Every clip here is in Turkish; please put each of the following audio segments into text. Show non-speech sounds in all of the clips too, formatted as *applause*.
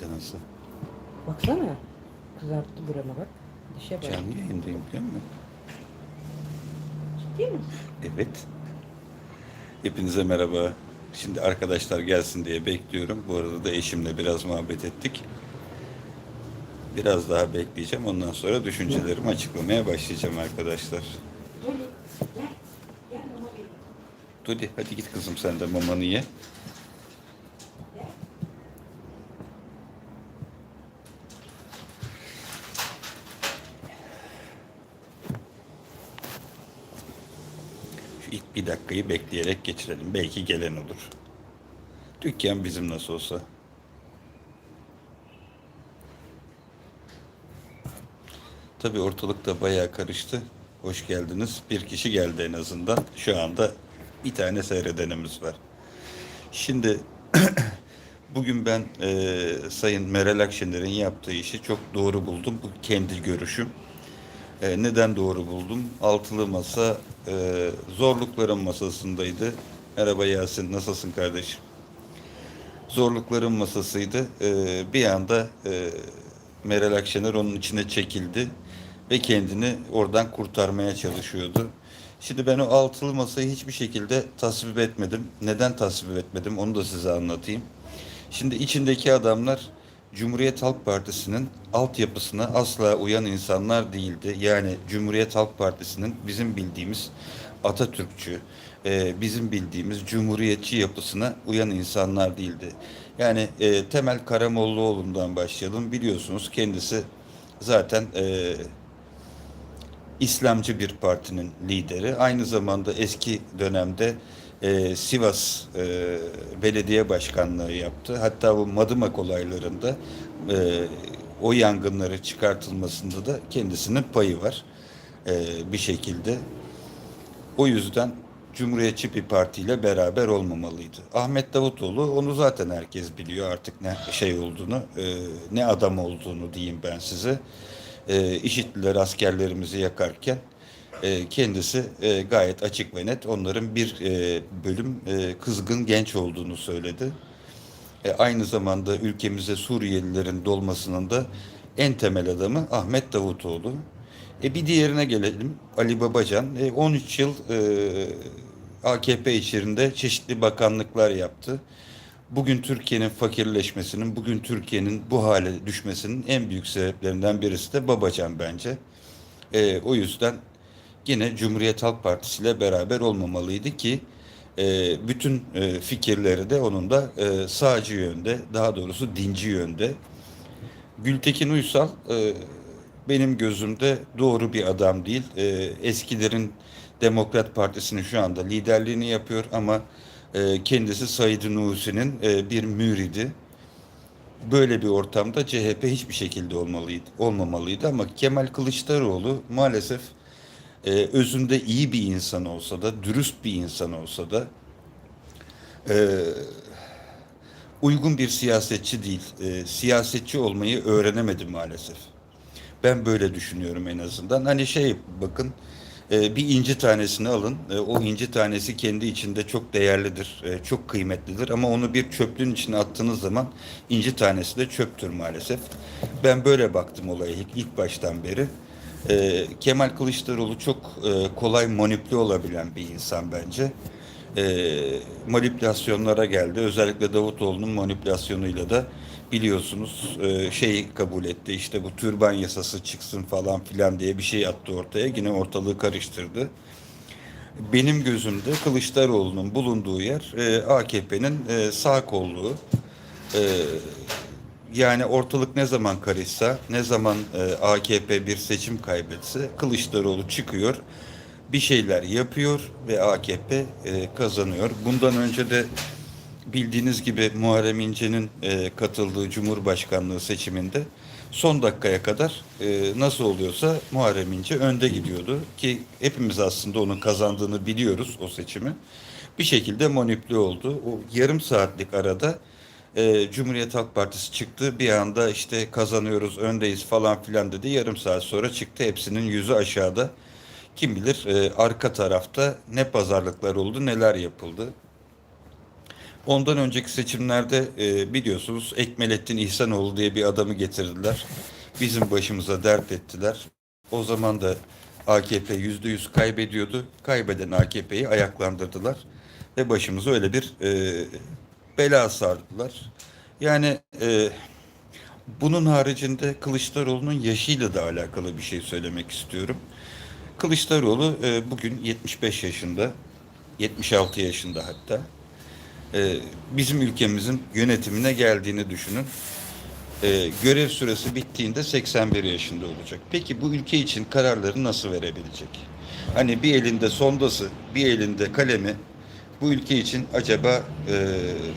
de nasıl? Baksana. Kızarttı burama bak. Dişe bak. Canlı yayındayım biliyor musun? Değil mi? Evet. Hepinize merhaba. Şimdi arkadaşlar gelsin diye bekliyorum. Bu arada da eşimle biraz muhabbet ettik. Biraz daha bekleyeceğim. Ondan sonra düşüncelerimi açıklamaya başlayacağım arkadaşlar. Dodi hadi git kızım sen de mamanı ye. İlk bir dakikayı bekleyerek geçirelim. Belki gelen olur. Dükkan bizim nasıl olsa. Tabii ortalıkta bayağı karıştı. Hoş geldiniz. Bir kişi geldi en azından. Şu anda bir tane seyredenimiz var. Şimdi *clears throat* bugün ben e, Sayın Meral Akşener'in yaptığı işi çok doğru buldum. Bu kendi görüşüm. E, neden doğru buldum? Altılı masa e, zorlukların masasındaydı. Merhaba Yasin, nasılsın kardeşim? Zorlukların masasıydı. E, bir anda e, Meral Akşener onun içine çekildi ve kendini oradan kurtarmaya çalışıyordu. Şimdi ben o altılı masayı hiçbir şekilde tasvip etmedim. Neden tasvip etmedim onu da size anlatayım. Şimdi içindeki adamlar Cumhuriyet Halk Partisi'nin altyapısına asla uyan insanlar değildi. Yani Cumhuriyet Halk Partisi'nin bizim bildiğimiz Atatürkçü, e, bizim bildiğimiz Cumhuriyetçi yapısına uyan insanlar değildi. Yani e, Temel Karamollaoğlu'ndan başlayalım. Biliyorsunuz kendisi zaten e, İslamcı bir partinin lideri. Aynı zamanda eski dönemde e, Sivas e, Belediye Başkanlığı yaptı. Hatta bu Madımak olaylarında e, o yangınları çıkartılmasında da kendisinin payı var e, bir şekilde. O yüzden Cumhuriyetçi bir partiyle beraber olmamalıydı. Ahmet Davutoğlu onu zaten herkes biliyor artık ne şey olduğunu, e, ne adam olduğunu diyeyim ben size. E, işittiler askerlerimizi yakarken e, kendisi e, gayet açık ve net onların bir e, bölüm kızgın genç olduğunu söyledi. Aynı zamanda ülkemize Suriyelilerin dolmasının da en temel adamı Ahmet Davutoğlu. E, bir diğerine gelelim Ali Babacan. E, 13 yıl e, AKP içerisinde çeşitli bakanlıklar yaptı. Bugün Türkiye'nin fakirleşmesinin, bugün Türkiye'nin bu hale düşmesinin en büyük sebeplerinden birisi de Babacan bence. E, o yüzden yine Cumhuriyet Halk Partisi ile beraber olmamalıydı ki e, bütün e, fikirleri de onun da e, sağcı yönde, daha doğrusu dinci yönde. Gültekin Uysal e, benim gözümde doğru bir adam değil. E, eskilerin Demokrat Partisi'nin şu anda liderliğini yapıyor ama e, kendisi Said Nursi'nin e, bir müridi. Böyle bir ortamda CHP hiçbir şekilde olmalıydı, olmamalıydı ama Kemal Kılıçdaroğlu maalesef e, özünde iyi bir insan olsa da, dürüst bir insan olsa da e, uygun bir siyasetçi değil. E, siyasetçi olmayı öğrenemedi maalesef. Ben böyle düşünüyorum en azından. Hani şey bakın e, bir inci tanesini alın. E, o inci tanesi kendi içinde çok değerlidir, e, çok kıymetlidir. Ama onu bir çöplüğün içine attığınız zaman inci tanesi de çöptür maalesef. Ben böyle baktım olaya ilk, baştan beri. E, Kemal Kılıçdaroğlu çok e, kolay manipüle olabilen bir insan bence. E, manipülasyonlara geldi. Özellikle Davutoğlu'nun manipülasyonuyla da biliyorsunuz e, şeyi kabul etti. İşte bu türban yasası çıksın falan filan diye bir şey attı ortaya. Yine ortalığı karıştırdı. Benim gözümde Kılıçdaroğlu'nun bulunduğu yer e, AKP'nin e, sağ kolluğu. E, yani ortalık ne zaman karışsa, ne zaman e, AKP bir seçim kaybetse Kılıçdaroğlu çıkıyor, bir şeyler yapıyor ve AKP e, kazanıyor. Bundan önce de bildiğiniz gibi Muharrem İnce'nin e, katıldığı Cumhurbaşkanlığı seçiminde son dakikaya kadar e, nasıl oluyorsa Muharrem İnce önde gidiyordu ki hepimiz aslında onun kazandığını biliyoruz o seçimi. Bir şekilde manipüle oldu. O yarım saatlik arada e, Cumhuriyet Halk Partisi çıktı. Bir anda işte kazanıyoruz, öndeyiz falan filan dedi. Yarım saat sonra çıktı. Hepsinin yüzü aşağıda. Kim bilir e, arka tarafta ne pazarlıklar oldu, neler yapıldı. Ondan önceki seçimlerde e, biliyorsunuz Ekmelettin İhsanoğlu diye bir adamı getirdiler. Bizim başımıza dert ettiler. O zaman da AKP yüzde yüz kaybediyordu. Kaybeden AKP'yi ayaklandırdılar. Ve başımıza öyle bir e, bela sardılar. Yani e, bunun haricinde Kılıçdaroğlu'nun yaşıyla da alakalı bir şey söylemek istiyorum. Kılıçdaroğlu e, bugün 75 yaşında, 76 yaşında hatta. E, bizim ülkemizin yönetimine geldiğini düşünün. E, görev süresi bittiğinde 81 yaşında olacak. Peki bu ülke için kararları nasıl verebilecek? Hani bir elinde sondası, bir elinde kalemi bu ülke için acaba e,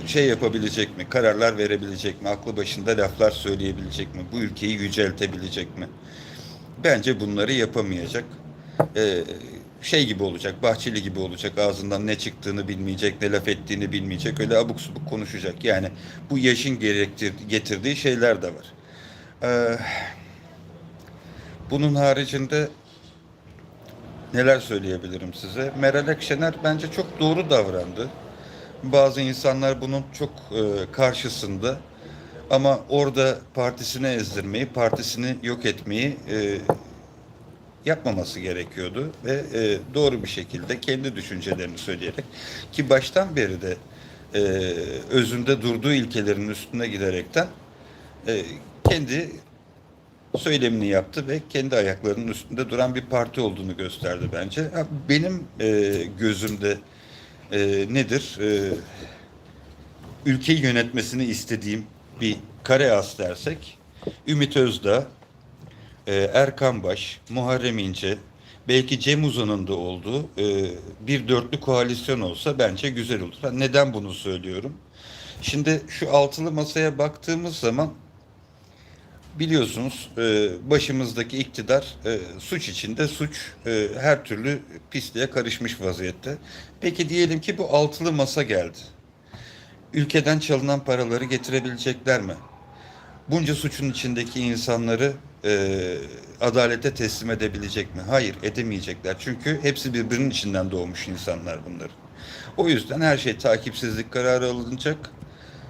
şey yapabilecek mi? Kararlar verebilecek mi? Aklı başında laflar söyleyebilecek mi? Bu ülkeyi yüceltebilecek mi? Bence bunları yapamayacak. Ee, şey gibi olacak, Bahçeli gibi olacak. Ağzından ne çıktığını bilmeyecek, ne laf ettiğini bilmeyecek. Öyle abuk subuk konuşacak. Yani bu yaşın gerektir, getirdiği şeyler de var. Ee, bunun haricinde neler söyleyebilirim size? Meral Akşener bence çok doğru davrandı. Bazı insanlar bunun çok e, karşısında. Ama orada partisini ezdirmeyi, partisini yok etmeyi e, yapmaması gerekiyordu ve e, doğru bir şekilde kendi düşüncelerini söyleyerek ki baştan beri de e, özünde durduğu ilkelerin üstüne giderekten e, kendi söylemini yaptı ve kendi ayaklarının üstünde duran bir parti olduğunu gösterdi bence. Benim e, gözümde e, nedir? E, ülkeyi yönetmesini istediğim bir kare as dersek Ümit Özdağ, e, Erkan Baş, Muharrem İnce, belki Cem Uzan'ın da olduğu e, bir dörtlü koalisyon olsa bence güzel olur. Neden bunu söylüyorum? Şimdi şu altılı masaya baktığımız zaman biliyorsunuz e, başımızdaki iktidar e, suç içinde suç e, her türlü pisliğe karışmış vaziyette. Peki diyelim ki bu altılı masa geldi. Ülkeden çalınan paraları getirebilecekler mi? Bunca suçun içindeki insanları e, adalete teslim edebilecek mi? Hayır, edemeyecekler. Çünkü hepsi birbirinin içinden doğmuş insanlar bunların. O yüzden her şey takipsizlik kararı alınacak.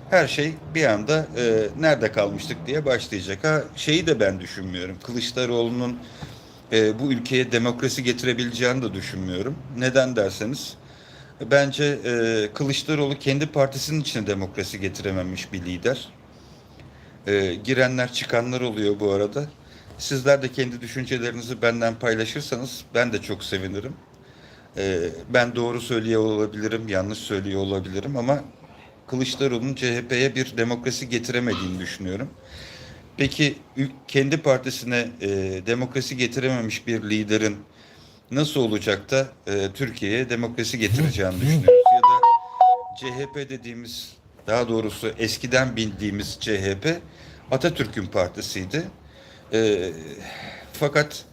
Her şey bir anda e, nerede kalmıştık diye başlayacak. Ha şeyi de ben düşünmüyorum. Kılıçdaroğlu'nun e, bu ülkeye demokrasi getirebileceğini de düşünmüyorum. Neden derseniz bence e, Kılıçdaroğlu kendi partisinin içine demokrasi getirememiş bir lider. E, girenler çıkanlar oluyor bu arada. Sizler de kendi düşüncelerinizi benden paylaşırsanız ben de çok sevinirim. E, ben doğru söylüyor olabilirim, yanlış söylüyor olabilirim ama Kılıçdaroğlu'nun CHP'ye bir demokrasi getiremediğini düşünüyorum. Peki kendi partisine e, demokrasi getirememiş bir liderin nasıl olacak da e, Türkiye'ye demokrasi getireceğini düşünüyoruz? Ya da CHP dediğimiz, daha doğrusu eskiden bildiğimiz CHP Atatürk'ün partisiydi. E, fakat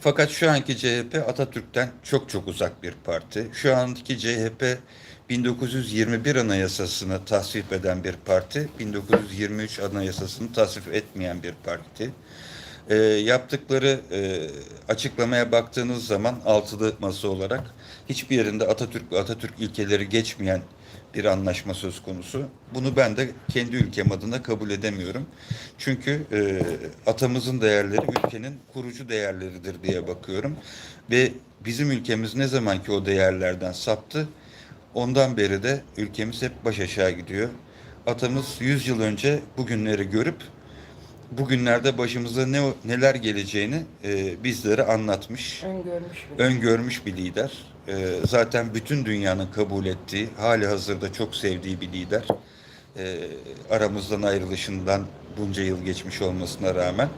fakat şu anki CHP Atatürk'ten çok çok uzak bir parti. Şu anki CHP 1921 Anayasası'nı tasvip eden bir parti, 1923 Anayasası'nı tasvip etmeyen bir parti. E, yaptıkları e, açıklamaya baktığınız zaman altılı masa olarak hiçbir yerinde Atatürk ve Atatürk ilkeleri geçmeyen bir anlaşma söz konusu. Bunu ben de kendi ülkem adına kabul edemiyorum. Çünkü e, atamızın değerleri ülkenin kurucu değerleridir diye bakıyorum. Ve bizim ülkemiz ne zaman ki o değerlerden saptı, ondan beri de ülkemiz hep baş aşağı gidiyor. Atamız 100 yıl önce bugünleri görüp bugünlerde başımıza ne neler geleceğini e, bizlere anlatmış Öngörmüş bir. öngörmüş bir lider. Ee, zaten bütün dünyanın kabul ettiği, hali hazırda çok sevdiği bir lider. Ee, aramızdan ayrılışından bunca yıl geçmiş olmasına rağmen.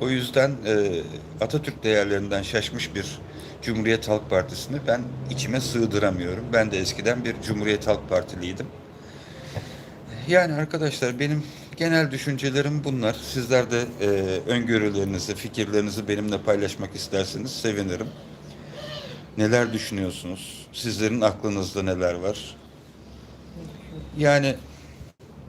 O yüzden e, Atatürk değerlerinden şaşmış bir Cumhuriyet Halk Partisi'ni ben içime sığdıramıyorum. Ben de eskiden bir Cumhuriyet Halk Partiliydim. Yani arkadaşlar benim genel düşüncelerim bunlar. Sizler de e, öngörülerinizi, fikirlerinizi benimle paylaşmak isterseniz sevinirim. Neler düşünüyorsunuz? Sizlerin aklınızda neler var? Yani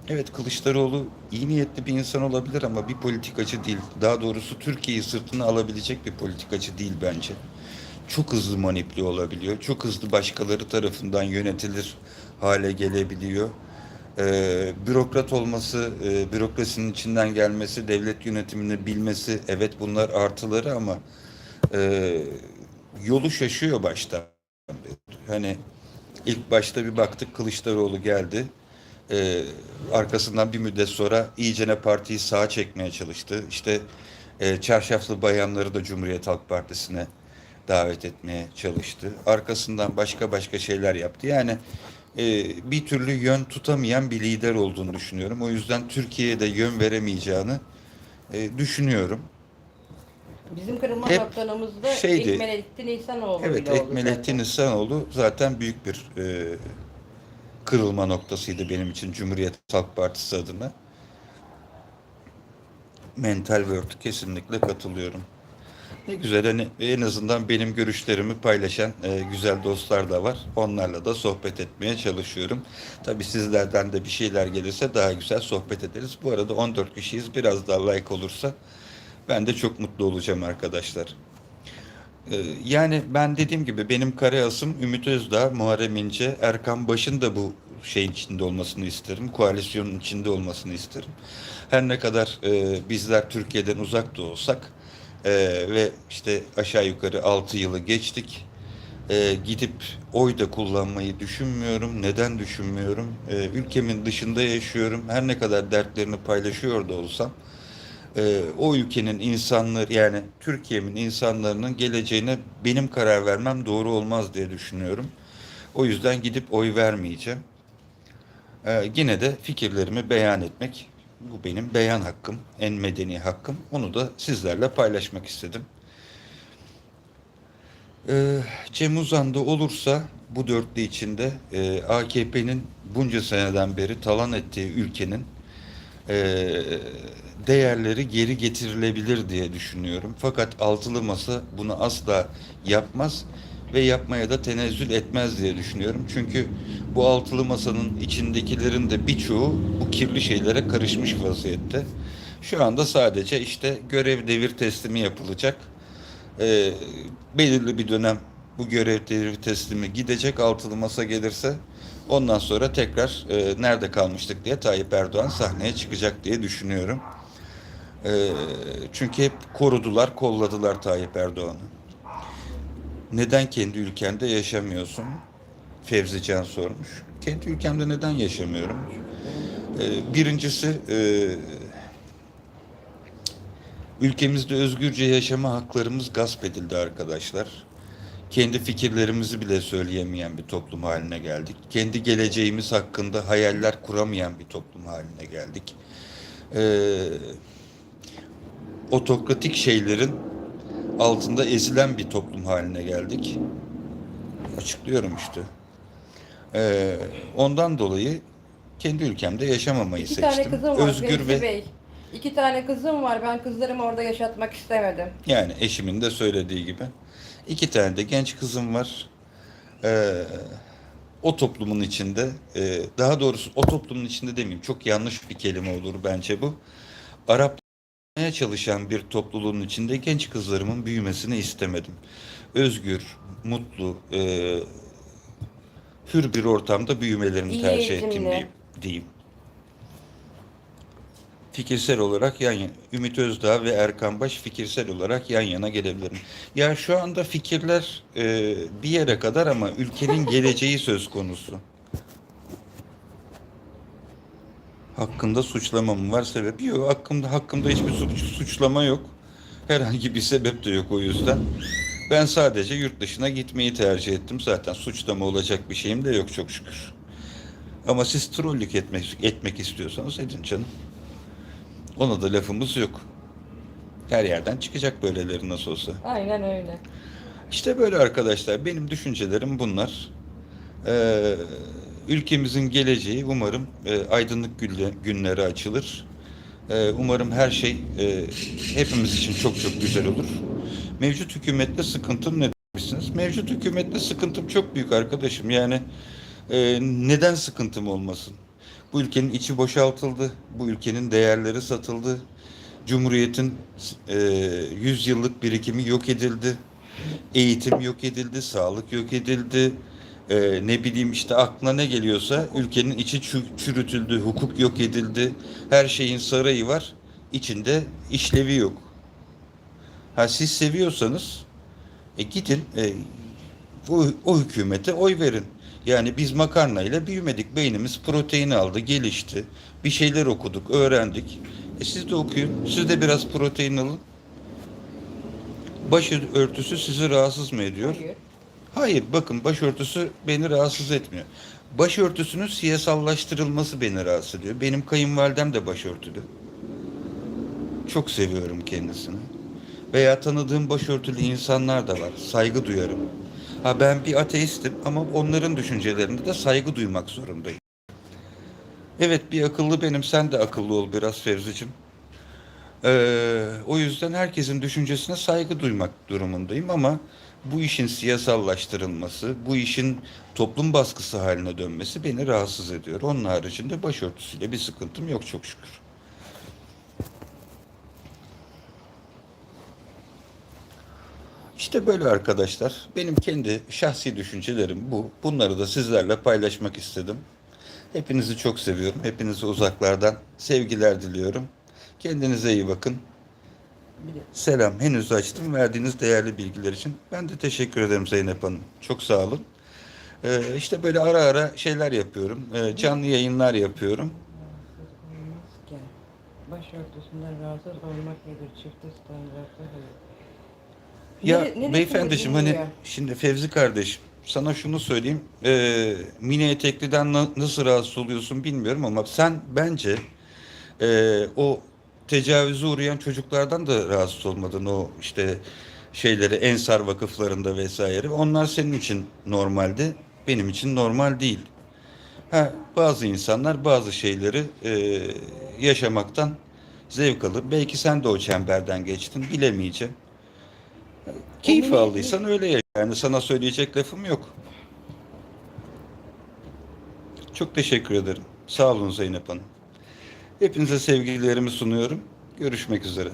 evet Kılıçdaroğlu iyi niyetli bir insan olabilir ama bir politikacı değil. Daha doğrusu Türkiye'yi sırtına alabilecek bir politikacı değil bence. Çok hızlı manipüle olabiliyor. Çok hızlı başkaları tarafından yönetilir hale gelebiliyor. Ee, bürokrat olması, e, bürokrasinin içinden gelmesi, devlet yönetimini bilmesi, evet bunlar artıları ama e, yolu şaşıyor baştan. Hani ilk başta bir baktık Kılıçdaroğlu geldi. Ee, arkasından bir müddet sonra iyicene partiyi sağa çekmeye çalıştı. İşte e, çarşaflı bayanları da Cumhuriyet Halk Partisi'ne davet etmeye çalıştı. Arkasından başka başka şeyler yaptı. Yani e, bir türlü yön tutamayan bir lider olduğunu düşünüyorum. O yüzden Türkiye'ye de yön veremeyeceğini e, düşünüyorum. Bizim kırılma Hep noktamızda şeydi. Ekmelettin İhsanoğlu Evet, Ekmelettin zaten. İhsanoğlu zaten büyük bir e, kırılma noktasıydı benim için Cumhuriyet Halk Partisi adına. Mental Word kesinlikle katılıyorum. Ne güzel hani en azından benim görüşlerimi paylaşan e, güzel dostlar da var. Onlarla da sohbet etmeye çalışıyorum. Tabii sizlerden de bir şeyler gelirse daha güzel sohbet ederiz. Bu arada 14 kişiyiz. Biraz daha like olursa ben de çok mutlu olacağım arkadaşlar. Ee, Yani ben dediğim gibi benim kare asım Ümit Özdağ, Muharrem İnce, Erkan Baş'ın da bu şeyin içinde olmasını isterim. Koalisyonun içinde olmasını isterim. Her ne kadar e, bizler Türkiye'den uzak da olsak e, ve işte aşağı yukarı 6 yılı geçtik. E, gidip oy da kullanmayı düşünmüyorum. Neden düşünmüyorum? E, ülkemin dışında yaşıyorum. Her ne kadar dertlerini paylaşıyor da olsam e, o ülkenin insanları yani Türkiye'nin insanlarının geleceğine benim karar vermem doğru olmaz diye düşünüyorum. O yüzden gidip oy vermeyeceğim. E, yine de fikirlerimi beyan etmek bu benim beyan hakkım, en medeni hakkım. Onu da sizlerle paylaşmak istedim. E, Cem Uzan'da olursa bu dörtlü içinde e, AKP'nin bunca seneden beri talan ettiği ülkenin e, değerleri geri getirilebilir diye düşünüyorum. Fakat altılı masa bunu asla yapmaz ve yapmaya da tenezzül etmez diye düşünüyorum. Çünkü bu altılı masanın içindekilerin de birçoğu bu kirli şeylere karışmış vaziyette. Şu anda sadece işte görev devir teslimi yapılacak. E, belirli bir dönem bu görev devir teslimi gidecek altılı masa gelirse ondan sonra tekrar e, nerede kalmıştık diye Tayyip Erdoğan sahneye çıkacak diye düşünüyorum. E, çünkü hep korudular, kolladılar Tayyip Erdoğan'ı. Neden kendi ülkende yaşamıyorsun? Fevzi Can sormuş. Kendi ülkemde neden yaşamıyorum? E, birincisi e, ülkemizde özgürce yaşama haklarımız gasp edildi arkadaşlar kendi fikirlerimizi bile söyleyemeyen bir toplum haline geldik. Kendi geleceğimiz hakkında hayaller kuramayan bir toplum haline geldik. Ee, otokratik şeylerin altında ezilen bir toplum haline geldik. Açıklıyorum işte. Ee, ondan dolayı kendi ülkemde yaşamamayı İki seçtim. tane kızım var Özgür ve Bey. İki tane kızım var. Ben kızlarımı orada yaşatmak istemedim. Yani eşimin de söylediği gibi. iki tane de genç kızım var. Ee, o toplumun içinde, e, daha doğrusu o toplumun içinde demeyeyim, çok yanlış bir kelime olur bence bu. Araplamaya çalışan bir topluluğun içinde genç kızlarımın büyümesini istemedim. Özgür, mutlu, e, hür bir ortamda büyümelerini İyi tercih ettim eğitimli. diyeyim. diyeyim. Fikirsel olarak yan yana. Ümit Özdağ ve Erkan Baş fikirsel olarak yan yana gelebilirim. Ya şu anda fikirler e, bir yere kadar ama ülkenin *laughs* geleceği söz konusu. Hakkında suçlama mı var sebebi yok. Hakkımda hakkımda hiçbir suç, suçlama yok. Herhangi bir sebep de yok o yüzden. Ben sadece yurt dışına gitmeyi tercih ettim. Zaten suçlama olacak bir şeyim de yok çok şükür. Ama siz trollük etmek, etmek istiyorsanız edin canım. Ona da lafımız yok. Her yerden çıkacak böyleleri nasıl olsa. Aynen öyle. İşte böyle arkadaşlar. Benim düşüncelerim bunlar. Ee, ülkemizin geleceği umarım e, aydınlık gülle- günleri açılır. Ee, umarım her şey e, hepimiz için çok çok güzel olur. Mevcut hükümette sıkıntım ne demişsiniz? Mevcut hükümette sıkıntım çok büyük arkadaşım. Yani e, neden sıkıntım olmasın? Bu ülkenin içi boşaltıldı. Bu ülkenin değerleri satıldı. Cumhuriyetin e, 100 yıllık birikimi yok edildi. Eğitim yok edildi, sağlık yok edildi. E, ne bileyim işte aklına ne geliyorsa ülkenin içi çü- çürütüldü, hukuk yok edildi, her şeyin sarayı var, içinde işlevi yok. Ha siz seviyorsanız e, gidin e, o, o hükümete oy verin. Yani biz makarnayla büyümedik. Beynimiz protein aldı, gelişti. Bir şeyler okuduk, öğrendik. E siz de okuyun. Siz de biraz protein alın. Baş örtüsü sizi rahatsız mı ediyor? Hayır. Hayır, bakın başörtüsü beni rahatsız etmiyor. Başörtüsünün siyasallaştırılması beni rahatsız ediyor. Benim kayınvalidem de başörtülü. Çok seviyorum kendisini. Veya tanıdığım başörtülü insanlar da var. Saygı duyarım. Ha ben bir ateistim ama onların düşüncelerinde de saygı duymak zorundayım. Evet bir akıllı benim, sen de akıllı ol biraz Fevzi'cim. Ee, o yüzden herkesin düşüncesine saygı duymak durumundayım ama bu işin siyasallaştırılması, bu işin toplum baskısı haline dönmesi beni rahatsız ediyor. Onun haricinde başörtüsüyle bir sıkıntım yok çok şükür. İşte böyle arkadaşlar. Benim kendi şahsi düşüncelerim bu. Bunları da sizlerle paylaşmak istedim. Hepinizi çok seviyorum. Hepinize uzaklardan sevgiler diliyorum. Kendinize iyi bakın. Selam. Henüz açtım. Verdiğiniz değerli bilgiler için. Ben de teşekkür ederim Zeynep Hanım. Çok sağ olun. Ee, işte böyle ara ara şeyler yapıyorum. Ee, canlı yayınlar yapıyorum. rahatsız olmazken başörtüsünden rahatsız olmak nedir? Çifte standartı hayır. Ya Nere- beyefendiciğim hani giriyor? şimdi Fevzi kardeşim sana şunu söyleyeyim. Ee, mini etekliden na- nasıl rahatsız oluyorsun bilmiyorum ama sen bence e, o tecavüze uğrayan çocuklardan da rahatsız olmadın. O işte şeyleri ensar vakıflarında vesaire. Onlar senin için normaldi. Benim için normal değil. Ha, bazı insanlar bazı şeyleri e, yaşamaktan zevk alır. Belki sen de o çemberden geçtin. Bilemeyeceğim. Keyif aldıysan öyle ya. Yani sana söyleyecek lafım yok. Çok teşekkür ederim. Sağ olun Zeynep Hanım. Hepinize sevgilerimi sunuyorum. Görüşmek üzere.